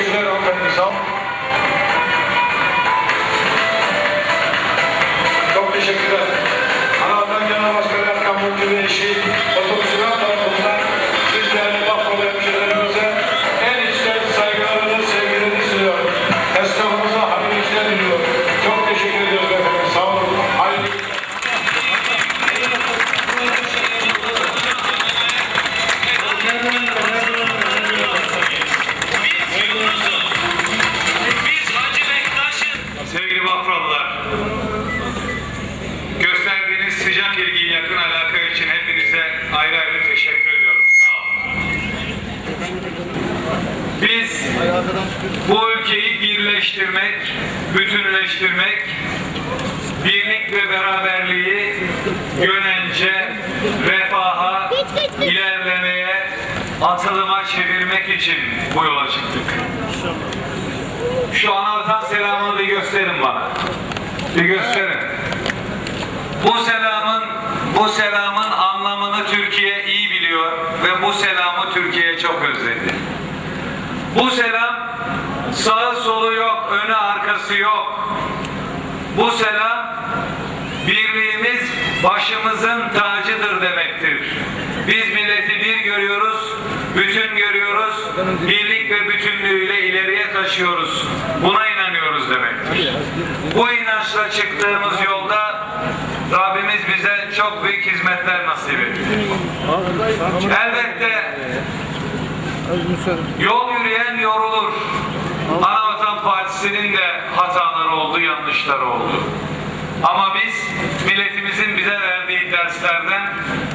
teşekkürler hanımefendi. Sağ olun. Bu ülkeyi birleştirmek, bütünleştirmek, birlik ve beraberliği yönence, refaha, ilerlemeye, atılıma çevirmek için bu yola çıktık. Şu anavatan selamını bir gösterin bana. Bir gösterin. Bu selamın bu selamın anlamını Türkiye iyi biliyor ve bu selamı Türkiye çok özledi. Bu selam sağı solu yok, önü arkası yok. Bu selam birliğimiz başımızın tacıdır demektir. Biz milleti bir görüyoruz, bütün görüyoruz, birlik ve bütünlüğüyle ileriye taşıyoruz. Buna inanıyoruz demektir. Bu inançla çıktığımız yolda Rabbimiz bize çok büyük hizmetler nasip etti. Elbette Yol yürüyen yorulur. Anavatan Partisi'nin de hataları oldu, yanlışları oldu. Ama biz milletimizin bize verdiği derslerden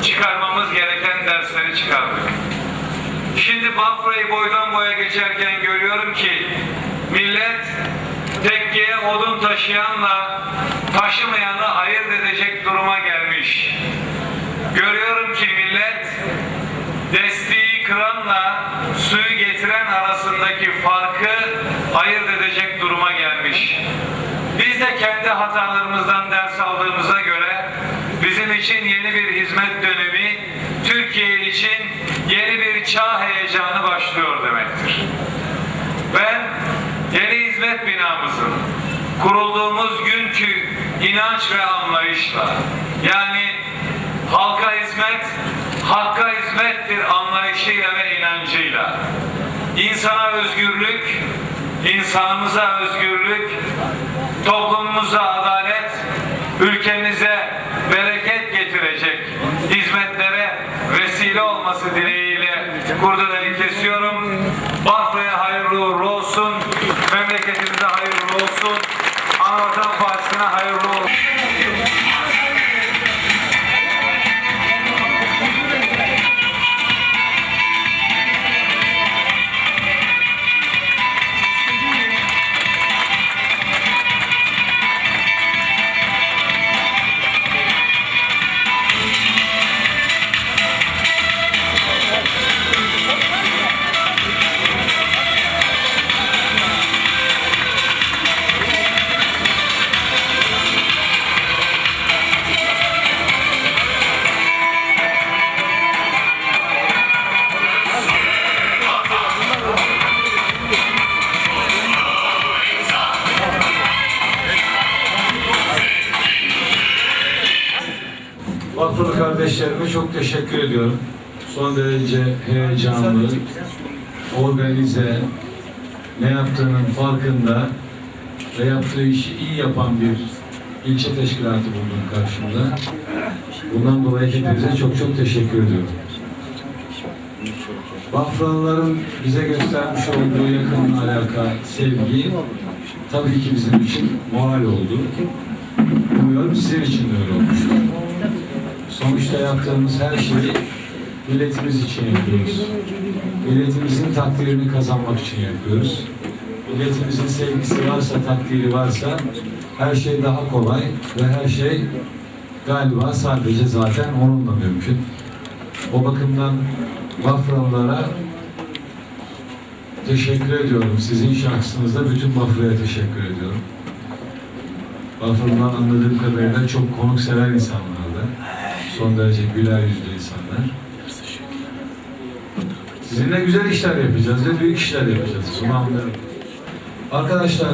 çıkarmamız gereken dersleri çıkardık. Şimdi Bafra'yı boydan boya geçerken görüyorum ki millet tekkeye odun taşıyanla taşımayanı ayırt edecek duruma gelmiş. Arasındaki farkı ayırt edecek duruma gelmiş. Biz de kendi hatalarımızdan ders aldığımıza göre bizim için yeni bir hizmet dönemi, Türkiye için yeni bir çağ heyecanı başlıyor demektir. Ben yeni hizmet binamızın kurulduğumuz günkü inanç ve anlayışla yani halka hizmet, hakka hizmettir inancıyla insana özgürlük, insanımıza özgürlük, toplumumuza adalet, ülkemize bereket getirecek hizmetlere vesile olması dileğiyle kurdelayı kesiyorum. Bafra'ya hayırlı uğurlu olsun, Vakfılı kardeşlerime çok teşekkür ediyorum. Son derece heyecanlı, organize, ne yaptığının farkında ve yaptığı işi iyi yapan bir ilçe teşkilatı buldum karşımda. Bundan dolayı hepinize çok çok teşekkür ediyorum. Bafralıların bize göstermiş olduğu yakın alaka, sevgi tabii ki bizim için moral oldu. Umuyorum sizin için de öyle olmuştur. Sonuçta yaptığımız her şeyi milletimiz için yapıyoruz. Milletimizin takdirini kazanmak için yapıyoruz. Milletimizin sevgisi varsa, takdiri varsa her şey daha kolay ve her şey galiba sadece zaten onunla mümkün. O bakımdan Bafralılara teşekkür ediyorum. Sizin şahsınızda bütün Bafra'ya teşekkür ediyorum. Bafra'dan anladığım kadarıyla çok konuksever insanlardı. Son derece güler yüzlü insanlar. Sizinle güzel işler yapacağız ve büyük işler yapacağız. Bunu anlıyorum. Arkadaşlar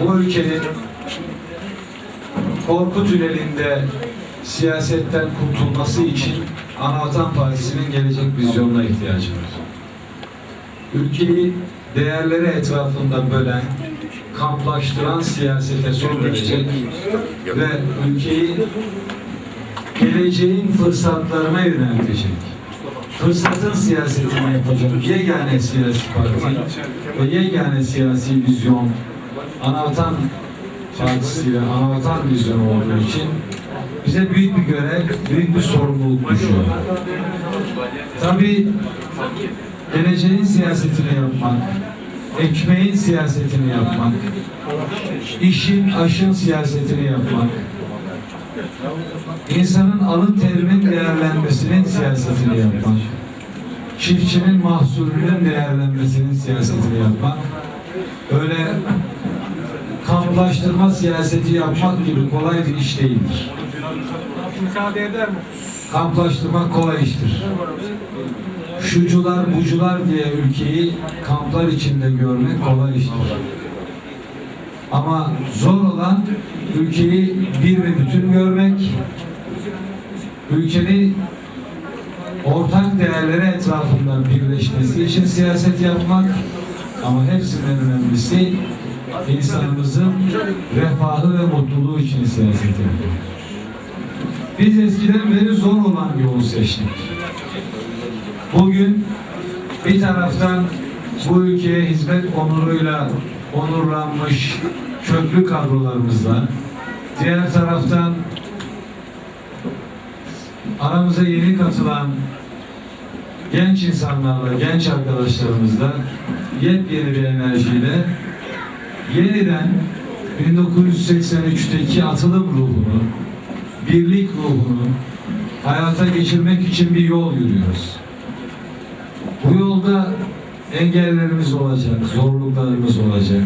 bu ülkenin korku tünelinde siyasetten kurtulması için Anavatan Partisi'nin gelecek vizyonuna ihtiyacı var. Ülkeyi değerleri etrafında bölen, kamplaştıran siyasete son verecek ve ülkeyi geleceğin fırsatlarına yöneltecek. Fırsatın siyasetini yapacak yegane siyasi parti ve yegane siyasi vizyon Anavatan Partisi ve Anavatan vizyonu olduğu için bize büyük bir görev, büyük bir sorumluluk düşüyor. Tabii geleceğin siyasetini yapmak, ekmeğin siyasetini yapmak, işin aşın siyasetini yapmak, insanın alın terinin değerlenmesinin siyasetini yapmak, çiftçinin mahsulünün değerlenmesinin siyasetini yapmak, öyle kamplaştırma siyaseti yapmak gibi kolay bir iş değildir. Müsaade eder mi? Kamplaştırmak kolay iştir. Şucular, bucular diye ülkeyi kamplar içinde görmek kolay iştir. Ama zor olan ülkeyi bir ve bütün görmek, ülkenin ortak değerleri etrafında birleşmesi için siyaset yapmak ama hepsinden önemlisi insanımızın refahı ve mutluluğu için siyaset yapmak. Biz eskiden beri zor olan yolu seçtik. Bugün bir taraftan bu ülkeye hizmet onuruyla onurlanmış köklü kadrolarımızla, diğer taraftan aramıza yeni katılan genç insanlarla, genç arkadaşlarımızla yepyeni bir enerjiyle yeniden 1983'teki atılım ruhunu, birlik ruhunu hayata geçirmek için bir yol yürüyoruz. Bu yolda engellerimiz olacak, zorluklarımız olacak.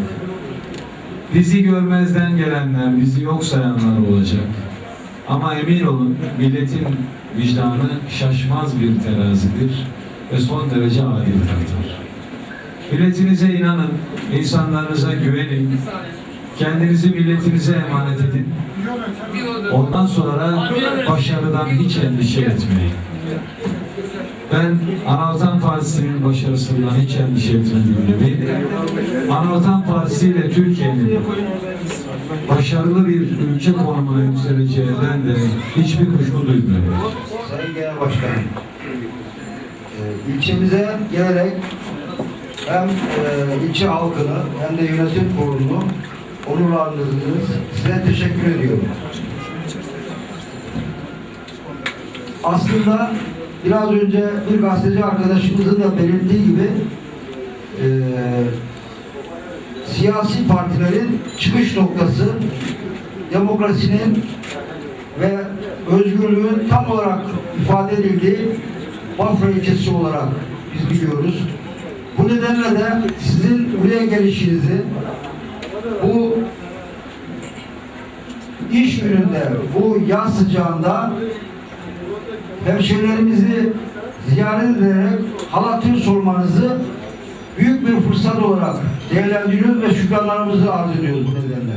Bizi görmezden gelenler, bizi yok sayanlar olacak. Ama emin olun milletin vicdanı şaşmaz bir terazidir ve son derece adil tartar. Milletinize inanın, insanlarınıza güvenin, kendinizi milletinize emanet edin. Ondan sonra başarıdan hiç endişe etmeyin. Ben Anavatan Partisi'nin başarısından hiç endişe gibi Anavatan Partisi ile Türkiye'nin başarılı bir ülke konumuna yükseleceğinden de hiçbir kuşku duymuyorum. Sayın Genel Başkanım, e, ilçemize gelerek hem e, ilçe halkını hem de yönetim kurulunu onurlandırdınız. Size teşekkür ediyorum. Aslında biraz önce bir gazeteci arkadaşımızın da belirttiği gibi e, siyasi partilerin çıkış noktası demokrasinin ve özgürlüğün tam olarak ifade edildiği Bafra ilçesi olarak biz biliyoruz. Bu nedenle de sizin buraya gelişinizi bu iş gününde, bu yaz sıcağında hemşehrilerimizi ziyaret ederek halatır sormanızı büyük bir fırsat olarak değerlendiriyoruz ve şükranlarımızı arz ediyoruz bu nedenle.